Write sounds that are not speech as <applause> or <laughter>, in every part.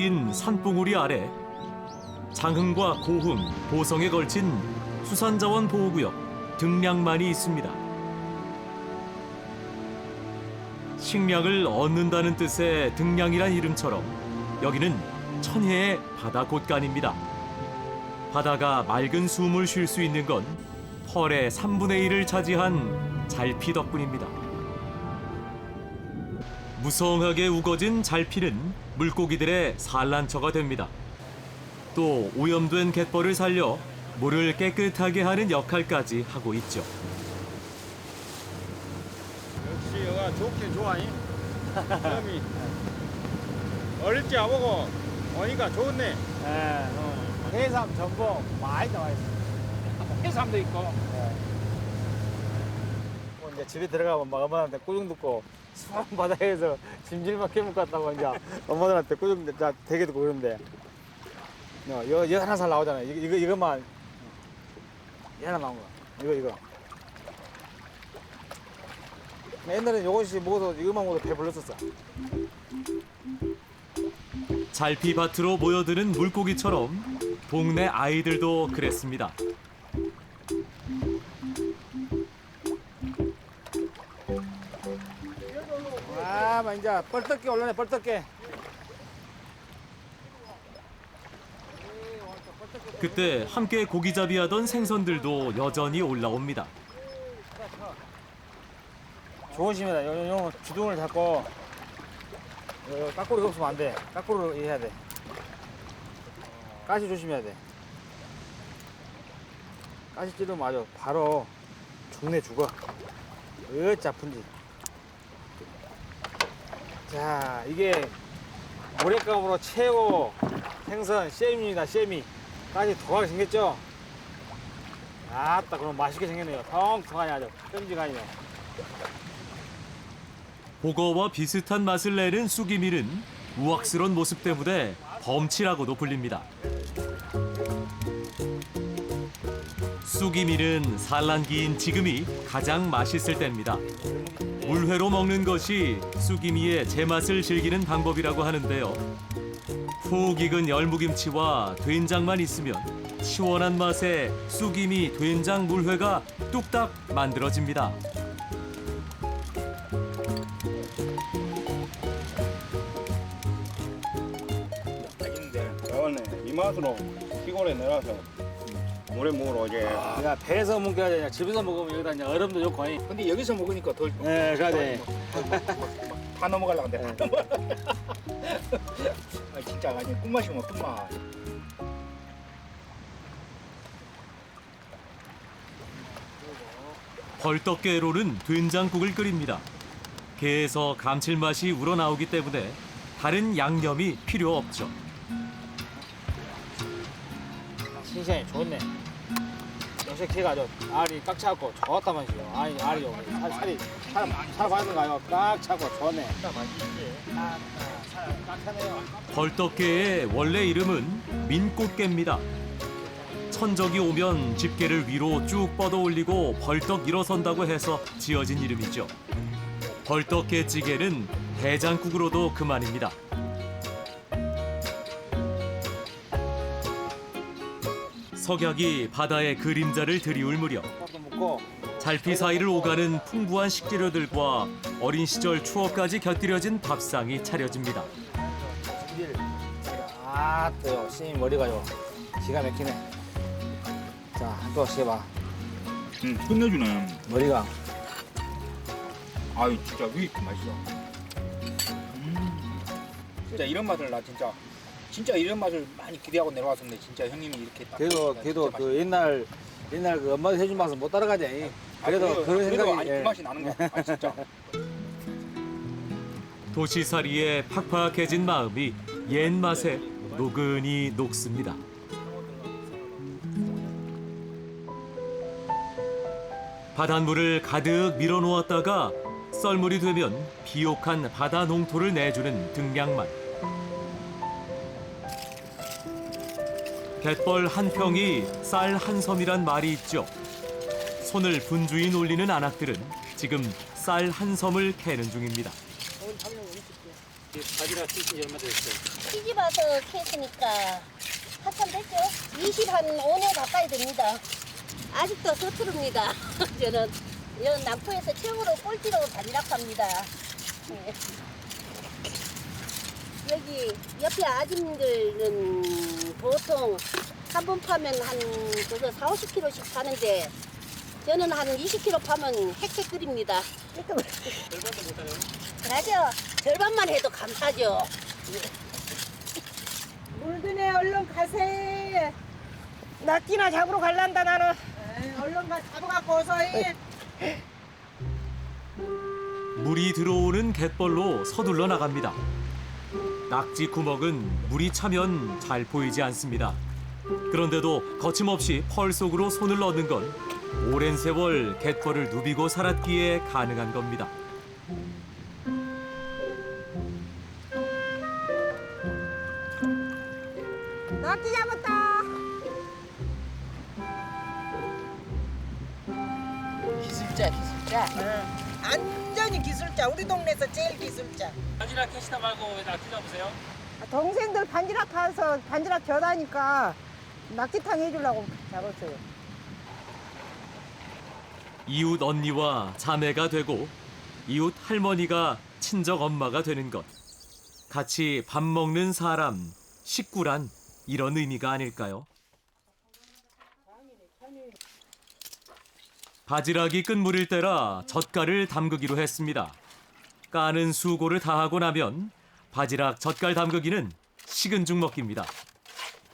낀 산봉우리 아래 장흥과 고흥, 보성에 걸친 수산자원 보호구역 등량만이 있습니다. 식량을 얻는다는 뜻의 등량이란 이름처럼 여기는 천혜의 바다 곳간입니다. 바다가 맑은 숨을 쉴 수 있는 건 펄의 3분의 1을 차지한 잘피 덕분입니다. 무성하게 우거진 잘피는 물고기들의 산란처가 됩니다. 또 오염된 갯벌을 살려 물을 깨끗하게 하는 역할까지 하고 있죠. 역시 여가 좋긴 좋아잉. 점이 어릴 때 와보고 오니까 좋네. 예, 어. 해삼, 전복 많이 나와 있어. <laughs> 해삼도 있고. 뭐 이제 집에 들어가면 막 엄마한테 꾸중 듣고 수원 바다에서 짐질만 캐물 갔다고 이제 엄마들한테 꾸중 자 되게 듣고 그러는데 어, 이거, 하나 살 나오잖아요. 이거, 이거 이것만 이 하나 나온 거. 이거 이거. 옛날에 요것이 먹어서 이것만 먹어도 배불렀었어. 잘피 밭으로 모여드는 물고기처럼 동네 아이들도 그랬습니다. 아, 막 이제 뻘떡게 올라네 뻘떡게. 그때 함께 고기잡이하던 생선들도 여전히 올라옵니다. 심이다. 요, 요, 요 주둥을 잡고 요, 까꾸리가 없으면 안 돼. 까꾸리로 해야 돼. 가시 조심해야 돼. 가시 찌르면 아주 바로 죽네 죽어. 으짜 아픈지. 자, 이게 모래감으로 최고 생선 쉐미입니다. 쉐미. 가시 도하게 생겼죠? 아따 그럼 맛있게 생겼네요. 통통하니 아주 끈질하니요. 보거와 비슷한 맛을 내는 쑥이밀은 우악스런 모습 때문에 범치라고도 불립니다. 쑥이밀은 산란기인 지금이 가장 맛있을 때입니다. 물회로 먹는 것이 쑥이미의 제맛을 즐기는 방법이라고 하는데요. 푹 익은 열무김치와 된장만 있으면 시원한 맛의 쑥이미 된장 물회가 뚝딱 만들어집니다. 맛있는데. 저번에 이 맛으로 시골에 내려와서 물에 먹으러 오지. 그냥 배에서 먹어야 되냐 집에서 먹으면 여기다 이제 얼음도 좋고 이. 근데 여기서 먹으니까 덜. 네 그래야 돼 다 넘어가려고 한대. <laughs> 아, 진짜 아니 꿈맛이면 꿈맛. 벌떡게로는 된장국을 끓입니다. 게에서 감칠맛이 우러나오기 때문에 다른 양념이 필요 없죠. 신선해 좋네 염색해가지고 알이 꽉 차고 좋았단 말이죠 아니 알이 요 살, 살이 살, 살 받은가요 꽉 차고 좋네 벌떡게의 원래 이름은 민꽃게입니다. 천적이 오면 집게를 위로 쭉 뻗어 올리고 벌떡 일어선다고 해서 지어진 이름이죠. 벌떡게 찌개는 해장국으로도 그만입니다. 석약이 바다의 그림자를 드리울 무렵 잘피 사이를 오가는 풍부한 식재료들과 어린 시절 추억까지 곁들여진 밥상이 차려집니다. 일 아또요 스님 머리가요 기가 막히네 자또 씹어봐 응, 끝내주네. 머리가 아유, 진짜 왜 이렇게 맛있어? 음. 진짜 이런 맛을 나 진짜 진짜 이런 맛을 많이 기대하고 내려왔었는데 진짜 형님이 이렇게 딱 그래도 그래도 진짜 그 옛날 옛날 그 엄마들 해준 맛은 못 따라가지. 그래도 아, 그런 그래도 생각이 아니 예. 그 맛이 나는 거야. 아, 진짜. <laughs> 도시살이에 팍팍해진 마음이 옛 맛에 노근히 녹습니다. 바닷물을 가득 밀어놓았다가 썰물이 되면 비옥한 바다 농토를 내주는 등량만. 갯벌 한 평이 쌀 한 섬이란 말이 있죠. 손을 분주히 놀리는 안악들은 지금 쌀 한 섬을 캐는 중입니다. 바지락 키신 지 얼마 됐어요? 시집 와서 캐으니까 한참 됐죠? 20한 5년 가까이 됩니다. 아직도 서투릅니다. <laughs> 저는 여 남포에서 최고로 꼴찌로 바지락합니다. 네. 여기 옆에 아줌들은 보통 한 번 파면 한 그거 4, 50kg씩 파는데 저는 한 20kg 파면 헥색 끓입니다. 절반도 못하네요. 절반만 해도 감사죠. 물드네 얼른 가세. 낙지나 잡으러 갈란다 나는. 에이, 얼른 가 잡아갖고 어서 해. 물이 들어오는 갯벌로 서둘러 나갑니다. 낙지 구멍은 물이 차면 잘 보이지 않습니다. 그런데도 거침없이 펄 속으로 손을 넣는 건 오랜 세월 갯벌을 누비고 살았기에 가능한 겁니다. 동생들 반지락 타서 반지락 겨다니까 낙지탕 해주려고 잡았어요. 이웃 언니와 자매가 되고 이웃 할머니가 친정 엄마가 되는 것. 같이 밥 먹는 사람, 식구란 이런 의미가 아닐까요? 바지락이 끝물일 때라 젓갈을 담그기로 했습니다. 까는 수고를 다하고 나면 바지락 젓갈 담그기는 식은 죽 먹기입니다.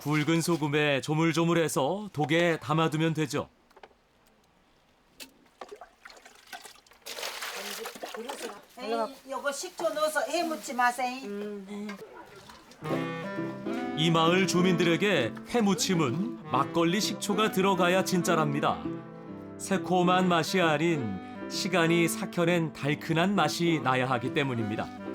굵은 소금에 조물조물해서 독에 담아두면 되죠. 에이, 요거 식초 넣어서 해 묻지 마세요. 이 마을 주민들에게 해무침은 막걸리 식초가 들어가야 진짜랍니다. 새콤한 맛이 아닌 시간이 삭혀낸 달큰한 맛이 나야 하기 때문입니다.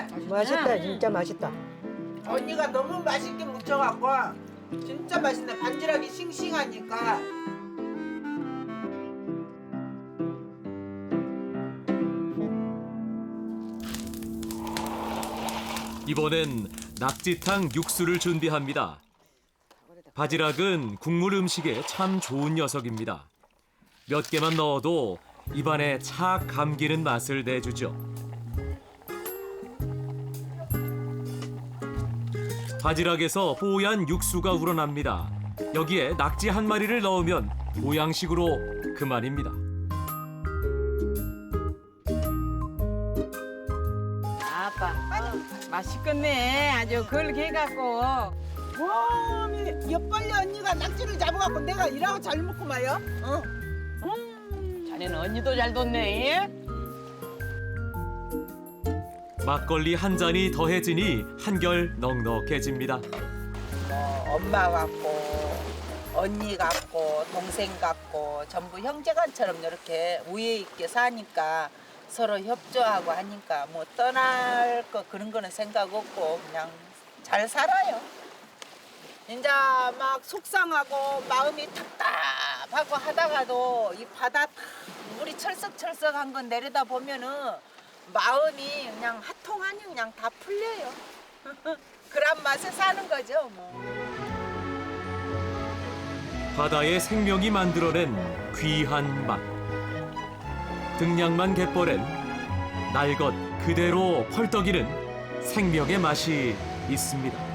맛있네. 맛있다, 진짜 맛있다. 언니가 너무 맛있게 묻혀갖고 진짜 맛있네. 반지락이 싱싱하니까. 이번엔 낙지탕 육수를 준비합니다. 바지락은 국물 음식에 참 좋은 녀석입니다. 몇 개만 넣어도 입안에 착 감기는 맛을 내주죠. 바지락에서 뽀얀 육수가 우러납니다. 여기에 낙지 한 마리를 넣으면 보양식으로 그만입니다. 아빠, 맛있겠네. 아주 걸게 해갖고. 와, 옆벌리 언니가 낙지를 잡아갖고 내가 일하고 잘 먹고 마요. 어. 자네는 언니도 잘 뒀네. 막걸리 한 잔이 더해지니 한결 넉넉해집니다. 뭐 엄마 같고 언니 같고 동생 같고 전부 형제간처럼 이렇게 우애 있게 사니까 서로 협조하고 하니까 뭐 떠날 거 그런 거는 생각 없고 그냥 잘 살아요. 이제 막 속상하고 마음이 답답하고 하다가도 이 바다 탁 물이 철썩철썩한 건 내려다 보면은 마음이 그냥 하통하니 그냥 다 풀려요. <laughs> 그런 맛에 사는 거죠 뭐. 바다의 생명이 만들어낸 귀한 맛. 등량만 갯벌엔 날것 그대로 펄떡이는 생명의 맛이 있습니다.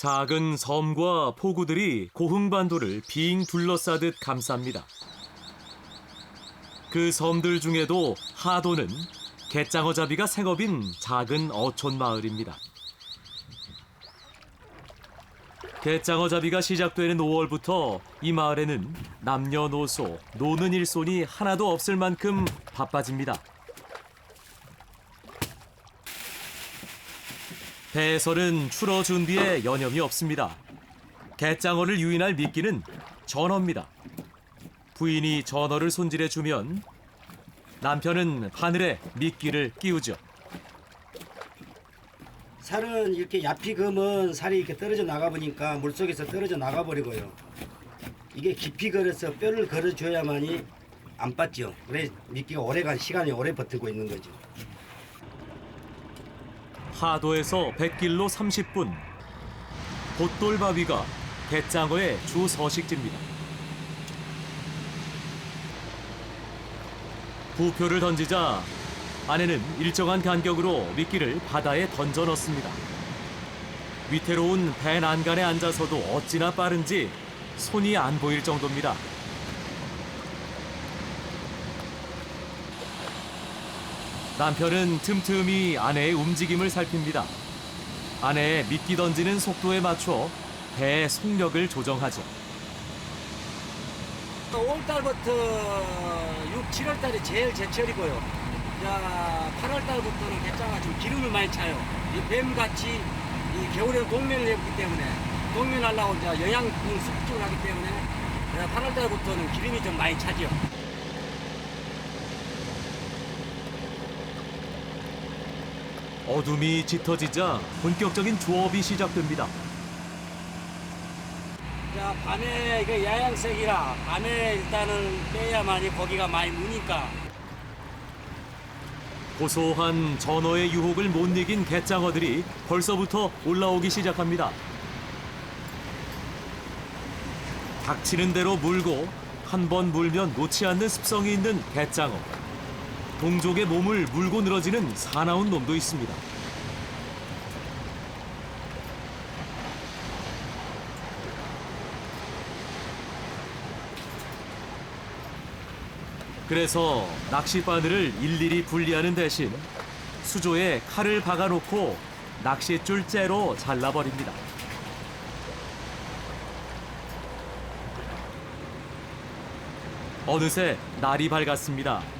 작은 섬과 포구들이 고흥반도를 빙 둘러싸듯 감쌉니다. 그 섬들 중에도 하도는 갯장어잡이가 생업인 작은 어촌 마을입니다. 갯장어잡이가 시작되는 5월부터 이 마을에는 남녀노소 노는 일손이 하나도 없을 만큼 바빠집니다. 배설은 출어 준비에 여념이 없습니다. 갯장어를 유인할 미끼는 전어입니다. 부인이 전어를 손질해 주면 남편은 바늘에 미끼를 끼우죠. 살은 이렇게 검은 살이 이렇게 떨어져 나가 보니까 물 속에서 떨어져 나가 버리고요. 이게 깊이 걸어서 뼈를 걸어줘야만이 안 빠져. 그래 미끼가 오래간 시간이 오래 버티고 있는 거죠. 하도에서 100길로 30분. 봇돌바위가 갯장어의 주 서식지입니다. 부표를 던지자 아내는 일정한 간격으로 미끼를 바다에 던져 넣습니다. 위태로운 배 난간에 앉아서도 어찌나 빠른지 손이 안 보일 정도입니다. 남편은 틈틈이 아내의 움직임을 살핍니다. 아내의 미끼 던지는 속도에 맞춰 배의 속력을 조정하죠. 5월달부터 6, 7월달이 제일 제철이고요. 자, 8월달부터는 개장가 좀 기름을 많이 차요. 이 뱀같이 이 겨울에 동면을 해보기 때문에 동면하려고 영양분을 습득을 하기 때문에 8월달부터는 기름이 좀 많이 차죠. 어둠이 짙어지자 본격적인 조업이 시작됩니다. 자, 밤에 이거 야양색이라 밤에 일단은 빼야만이 고기가 많이 무니까 고소한 전어의 유혹을 못 이긴 갯장어들이 벌써부터 올라오기 시작합니다. 닥치는 대로 물고 한 번 물면 놓지 않는 습성이 있는 갯장어. 동족의 몸을 물고 늘어지는 사나운 놈도 있습니다. 그래서 낚싯바늘을 일일이 분리하는 대신 수조에 칼을 박아놓고 낚싯줄 째로 잘라버립니다. 어느새 날이 밝았습니다.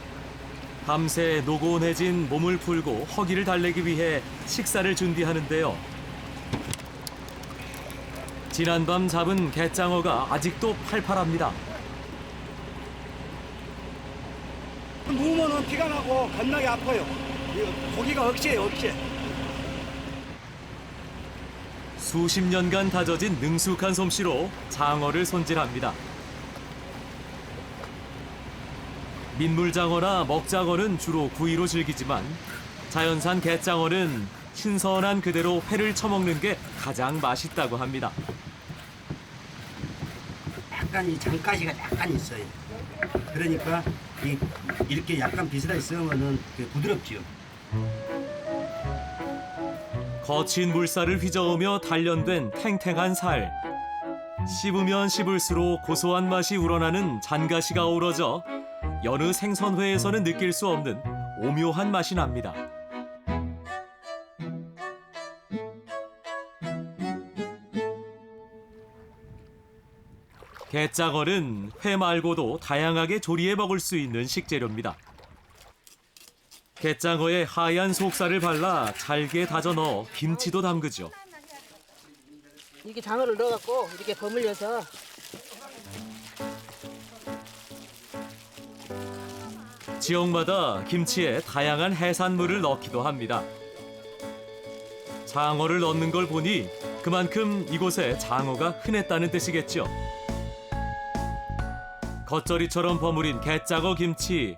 밤새 노곤해진 몸을 풀고 허기를 달래기 위해 식사를 준비하는데요. 지난밤 잡은 갯장어가 아직도 팔팔합니다. 누우면은 피가 나고 겁나게 아파요. 고기가 억시에요, 억시. 수십 년간 다져진 능숙한 솜씨로 장어를 손질합니다. 민물장어나 먹장어는 주로 구이로 즐기지만 자연산 갯장어는 신선한 그대로 회를 처먹는 게 가장 맛있다고 합니다. 약간 이 장가시가 약간 있어요. 그러니까 이, 이렇게 약간 비슷하게 썰으면은 그 부드럽지요. 거친 물살을 휘저으며 단련된 탱탱한 살. 씹으면 씹을수록 고소한 맛이 우러나는 잔가시가 어우러져 여느 생선회에서는 느낄 수 없는 오묘한 맛이 납니다. 갯장어는 회 말고도 다양하게 조리해 먹을 수 있는 식재료입니다. 갯장어에 하얀 속살을 발라 잘게 다져 넣어 김치도 담그죠. 이렇게 장어를 넣어갖고 이렇게 버물려서 지역마다 김치에 다양한 해산물을 넣기도 합니다. 장어를 넣는 걸 보니 그만큼 이곳에 장어가 흔했다는 뜻이겠죠. 겉절이처럼 버무린 갯장어 김치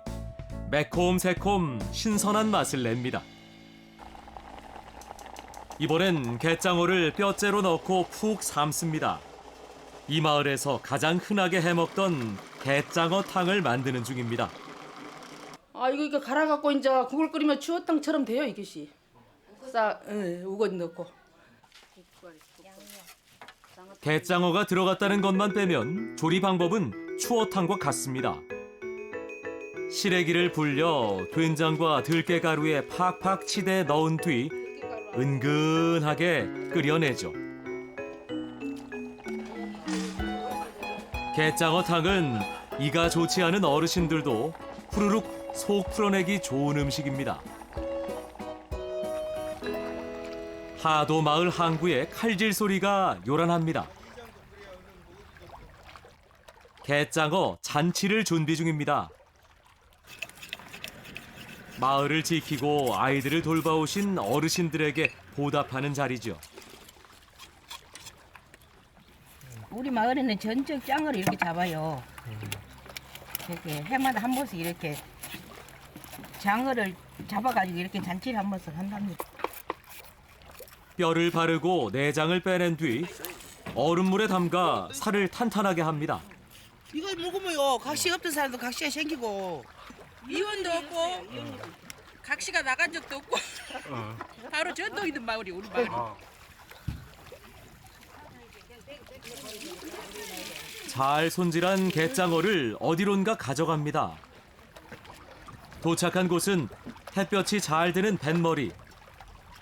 매콤 새콤 신선한 맛을 냅니다. 이번엔 갯장어를 뼈째로 넣고 푹 삶습니다. 이 마을에서 가장 흔하게 해먹던 갯장어탕을 만드는 중입니다. 아 이거 이거 갈아 갖고 이제 국을 끓이면 추어탕처럼 돼요 이것이. 싸, 예, 우거지 넣고. 갯장어가 들어갔다는 것만 빼면 조리 방법은 추어탕과 같습니다. 시래기를 불려 된장과 들깨가루에 팍팍 치대 넣은 뒤 은근하게 끓여내죠. 게장어탕은 이가 좋지 않은 어르신들도 후루룩 속 풀어내기 좋은 음식입니다. 하도 마을 항구의 칼질 소리가 요란합니다. 게장어 잔치를 준비 중입니다. 마을을 지키고 아이들을 돌봐오신 어르신들에게 보답하는 자리죠. 우리 마을에는 전적 짱어를 이렇게 잡아요. 이렇게 해마다 한 번씩 이렇게 장어를 잡아가지고 이렇게 잔치를 한 번씩 한답니다. 뼈를 바르고 내장을 빼낸 뒤 얼음물에 담가 살을 탄탄하게 합니다. 이거 먹으면요 각시 없던 사람도 각시가 생기고 이혼도 없고 각시가 나간 적도 없고 바로 전통 있는 마을이 우리 마을이 잘 손질한 게장어를 어디론가 가져갑니다. 도착한 곳은 햇볕이 잘 드는 뱃머리.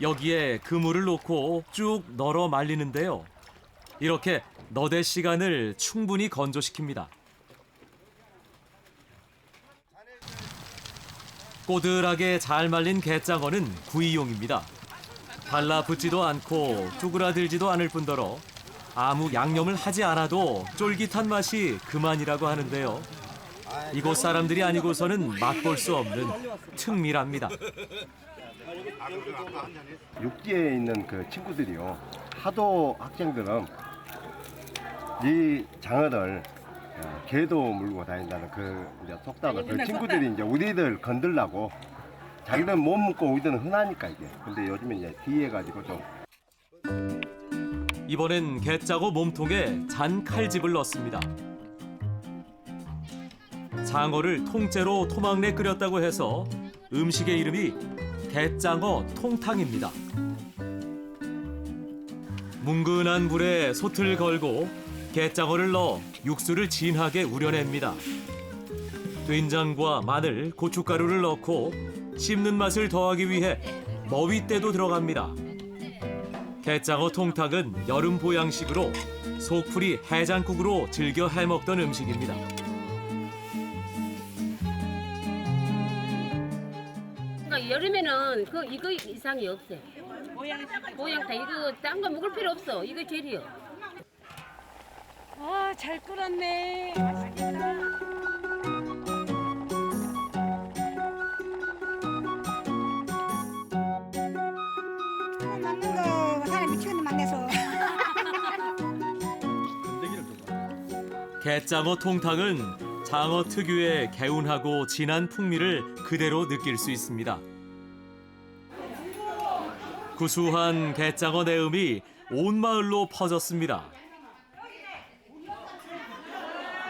여기에 그물을 놓고 쭉 널어 말리는데요. 이렇게 너댓 시간을 충분히 건조시킵니다. 꼬들하게 잘 말린 게장어는 구이용입니다. 달라붙지도 않고 쭈그라들지도 않을 뿐더러 아무 양념을 하지 않아도 쫄깃한 맛이 그만이라고 하는데요. 이곳 사람들이 아니고서는 맛볼 수 없는 특밀합니다. 육지에 있는 그 친구들이요. 하도 학생들은 이 장어를 어, 개도 물고 다닌다는 그 이제 속담을 그 친구들이 이제 우리들 건들라고 자기는 못 먹고 우리들은 흔하니까 이게. 근데 요즘에 이제 뒤에 가지고 좀 이번엔 게짜고 몸통에 잔 칼집을 넣습니다. 장어를 통째로 토막내 끓였다고 해서 음식의 이름이 게장어 통탕입니다. 뭉근한 불에 솥을 걸고 게장어를 넣어 육수를 진하게 우려냅니다. 된장과 마늘, 고춧가루를 넣고 씹는 맛을 더하기 위해 머위대도 들어갑니다. 게장어 통탕은 여름 보양식으로 속풀이 해장국으로 즐겨 해먹던 음식입니다. 그 이거 이상이 없어요. 모양탕 이거 딴 거 먹을 필요 없어. 이거 제일이요. 아 잘 끓었네 거 사람 만나서 게장어 통탕은 장어 특유의 개운하고 진한 풍미를 그대로 느낄 수 있습니다. 구수한 게장어 내음이 온 마을로 퍼졌습니다.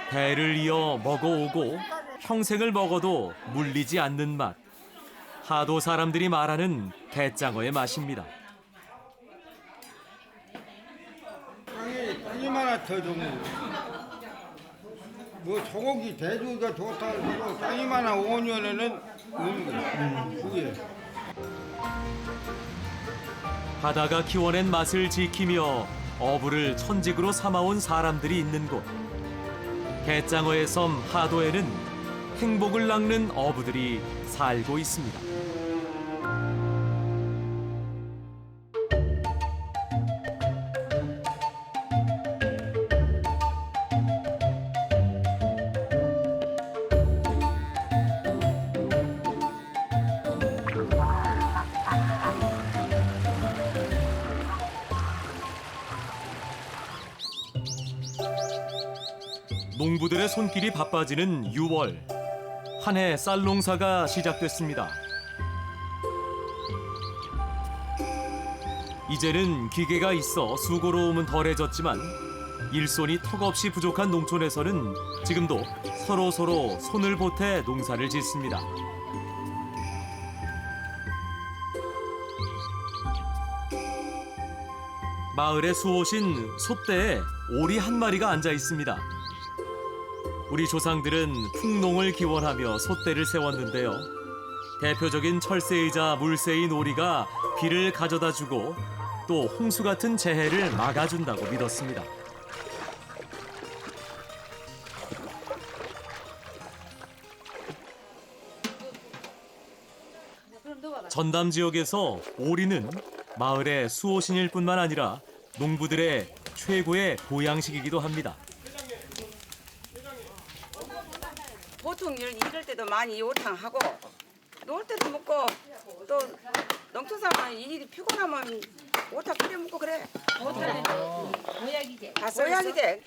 배를 이어 먹어오고 평생을 먹어도 물리지 않는 맛. 하도 사람들이 말하는 게장어의 맛입니다. 땅이 땅이 많아 더 좋은 뭐 소고기 대주가 좋다 그러고 땅이 많아 5년에는 없는 거야 그게 바다가 키워낸 맛을 지키며 어부를 천직으로 삼아온 사람들이 있는 곳. 게장어의 섬 하도에는 행복을 낚는 어부들이 살고 있습니다. 농부들의 손길이 바빠지는 6월. 한 해 쌀 농사가 시작됐습니다. 이제는 기계가 있어 수고로움은 덜해졌지만 일손이 턱없이 부족한 농촌에서는 지금도 서로 서로 손을 보태 농사를 짓습니다. 마을의 수호신 솥대에 오리 한 마리가 앉아 있습니다. 우리 조상들은 풍농을 기원하며 소떼를 세웠는데요. 대표적인 철새이자 물새인 오리가 비를 가져다 주고 또 홍수 같은 재해를 막아준다고 믿었습니다. 전담 지역에서 오리는 마을의 수호신일 뿐만 아니라 농부들의 최고의 보양식이기도 합니다. 때도 많이 오탕 하고 놀 때도 먹고 또 농촌 사람은 일이 피곤하면 오탕 끓여 먹고 그래. 보약이지. 다 보약이지.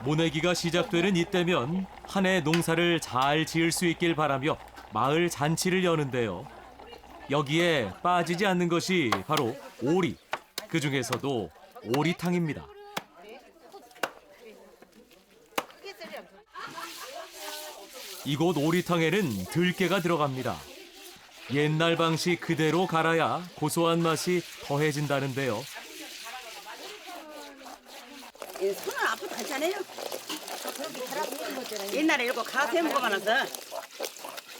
모내기가 시작되는 이때면 한 해 농사를 잘 지을 수 있길 바라며 마을 잔치를 여는데요. 여기에 빠지지 않는 것이 바로 오리. 그 중에서도 오리탕입니다. 이곳 오리탕에는 들깨가 들어갑니다. 옛날 방식 그대로 갈아야 고소한 맛이 더해진다는데요. 이 손은 아프도 괜찮아요. 옛날에 이거 가세 먹어봐서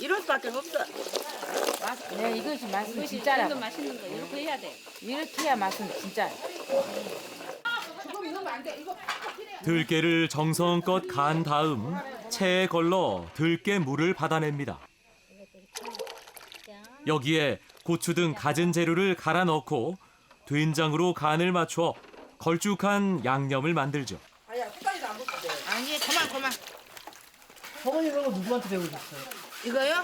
이럴 수밖에 없어. 네, 이것이 맛은 진짜라고. 맛있는 거 이렇게 해야 돼. 이렇게 해야 맛은 진짜. 들깨를 정성껏 간 다음 체에 걸러 들깨 물을 받아냅니다. 여기에 고추 등 갖은 재료를 갈아 넣고 된장으로 간을 맞춰 걸쭉한 양념을 만들죠. 아니 그만 그만. 어머니 이런 거 누구한테 배우셨어요? 이거요?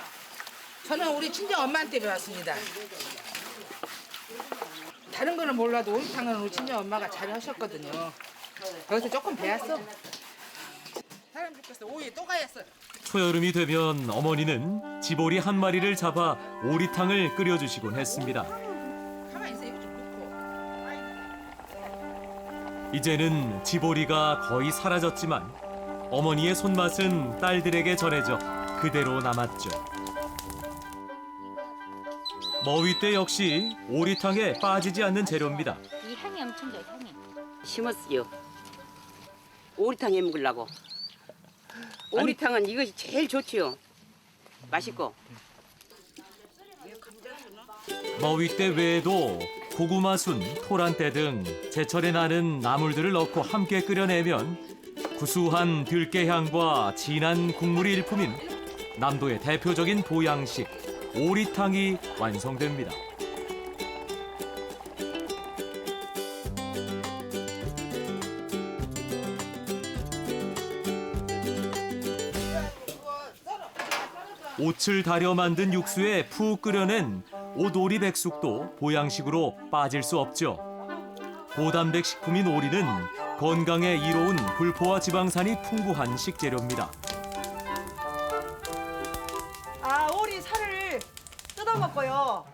저는 우리 친정 엄마한테 배웠습니다. 다른 거는 몰라도 오리탕은 우리 친정 엄마가 잘 하셨거든요. 거기서 조금 배웠어. 사람 죽겠어. 오이 또 가였어. 초여름이 되면 어머니는 지보리 한 마리를 잡아 오리탕을 끓여주시곤 했습니다. 가만히 있어 이거 좀 놓고. 이제는 지보리가 거의 사라졌지만 어머니의 손맛은 딸들에게 전해져 그대로 남았죠. 머위대 역시 오리탕에 빠지지 않는 재료입니다. 이 향이 엄청 좋아 향이. 심었어요. 오리탕 해 먹으려고. <laughs> 오리탕은 이것이 제일 좋지요. 맛있고. 머위대 외에도 고구마 순, 토란대 등 제철에 나는 나물들을 넣고 함께 끓여내면 구수한 들깨 향과 진한 국물이 일품인 남도의 대표적인 보양식 오리탕이 완성됩니다. 옷을 다려 만든 육수에 푹 끓여낸 오도리 백숙도 보양식으로 빠질 수 없죠. 고단백 식품인 오리는 건강에 이로운 불포화 지방산이 풍부한 식재료입니다. 아 오리 살을 뜯어 먹고요.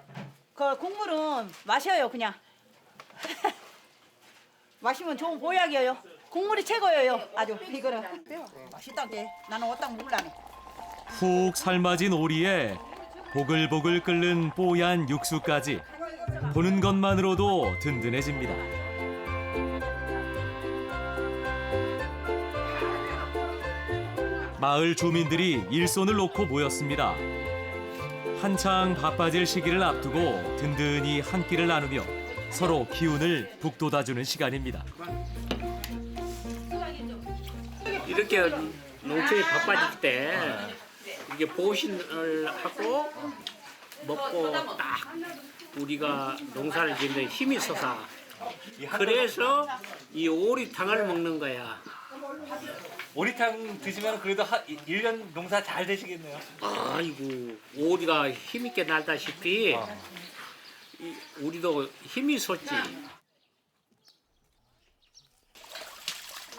그 국물은 마셔요 그냥. <laughs> 마시면 좋은 보약이에요. 국물이 최고예요. 아주 이거는. 맛있다게. 나는 어딱 먹을라네. 푹 삶아진 오리에 보글보글 끓는 뽀얀 육수까지 보는 것만으로도 든든해집니다. 마을 주민들이 일손을 놓고 모였습니다. 한창 바빠질 시기를 앞두고 든든히 한 끼를 나누며 서로 기운을 북돋아주는 시간입니다. 이렇게 농촌이 바빠질 때 이게 보신을 하고 먹고 딱 우리가 농사를 짓는 힘이 솟아. 그래서 이 오리탕을 먹는 거야. 오리탕 드시면 그래도 한 1년 농사 잘 되시겠네요. 아이고 오리가 힘있게 날다시피 이 우리도 힘이 솟지.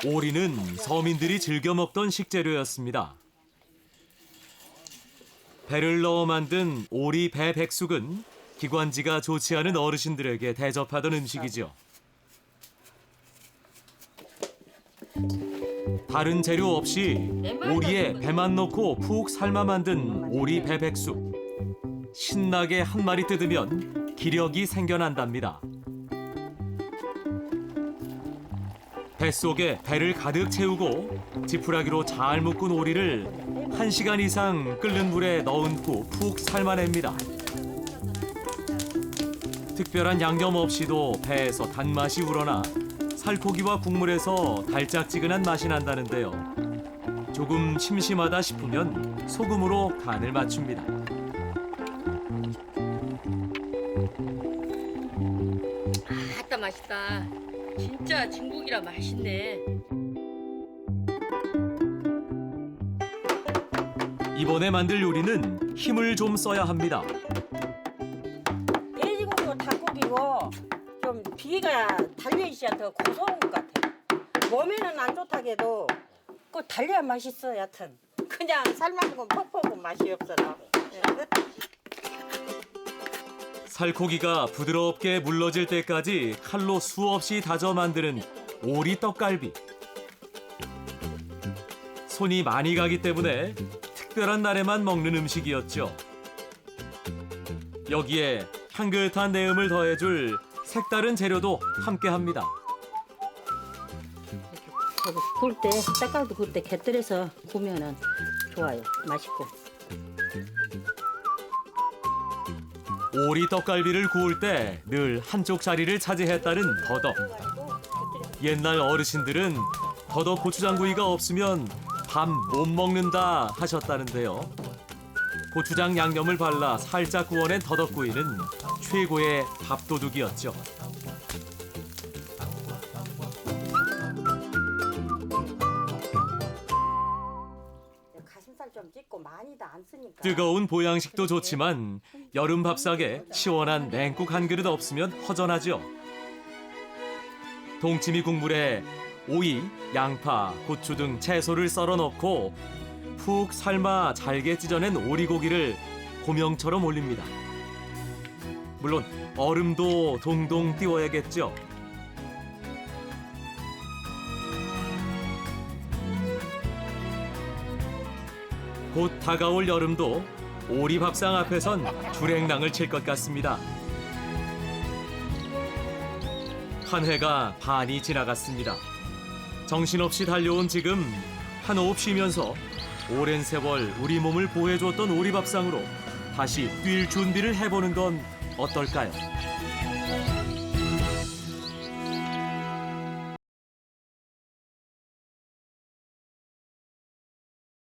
오리는 서민들이 즐겨 먹던 식재료였습니다. 배를 넣어 만든 오리 배 백숙은 기관지가 좋지 않은 어르신들에게 대접하던 음식이죠. 다른 재료 없이 오리에 배만 넣고 푹 삶아 만든 오리 배 백숙. 신나게 한 마리 뜯으면 기력이 생겨난답니다. 뱃속에 배를 가득 채우고 지푸라기로 잘 묶은 오리를 한시간 이상 끓는 물에 넣은 후 푹 삶아냅니다. 특별한 양념 없이도 배에서 단맛이 우러나 살코기와 국물에서 달짝지근한 맛이 난다는데요. 조금 심심하다 싶으면 소금으로 간을 맞춥니다. 아따 맛있다. 진짜 중국이라 맛있네. 이번에 만들 요리는 힘을 좀 써야 합니다. 돼지고기고 닭고기고 좀 비가 달려 있어야 더 고소한 것 같아. 몸에는 안 좋다게도 그 달려야 맛있어 여튼. 그냥 삶아먹은 건 퍽퍽은 맛이 없어라. 살코기가 부드럽게 물러질 때까지 칼로 수없이 다져 만드는 오리 떡갈비. 손이 많이 가기 때문에 특별한 날에만 먹는 음식이었죠. 여기에 향긋한 내음을 더해줄 색다른 재료도 함께합니다. 구울 때 색깔도 구울 때 곁들여서 구우면은 좋아요. 맛있고. 오리 떡갈비를 구울 때 늘 한쪽 자리를 차지했다는 더덕. 옛날 어르신들은 더덕 고추장구이가 없으면 밥 못 먹는다 하셨다는데요. 고추장 양념을 발라 살짝 구워낸 더덕구이는 최고의 밥도둑이었죠. 가슴살 좀 찢고 많이도 안 쓰니까. 뜨거운 보양식도 좋지만 여름 밥상에 시원한 냉국 한 그릇 없으면 허전하죠. 동치미 국물에 오이, 양파, 고추 등 채소를 썰어 넣고 푹 삶아 잘게 찢어낸 오리고기를 고명처럼 올립니다. 물론 얼음도 동동 띄워야겠죠. 곧 다가올 여름도 오리 밥상 앞에선 주랭랑을 칠 것 같습니다. 한 해가 반이 지나갔습니다. 정신없이 달려온 지금 한 호흡 쉬면서 오랜 세월 우리 몸을 보호해줬던 오리 밥상으로 다시 뛸 준비를 해보는 건 어떨까요?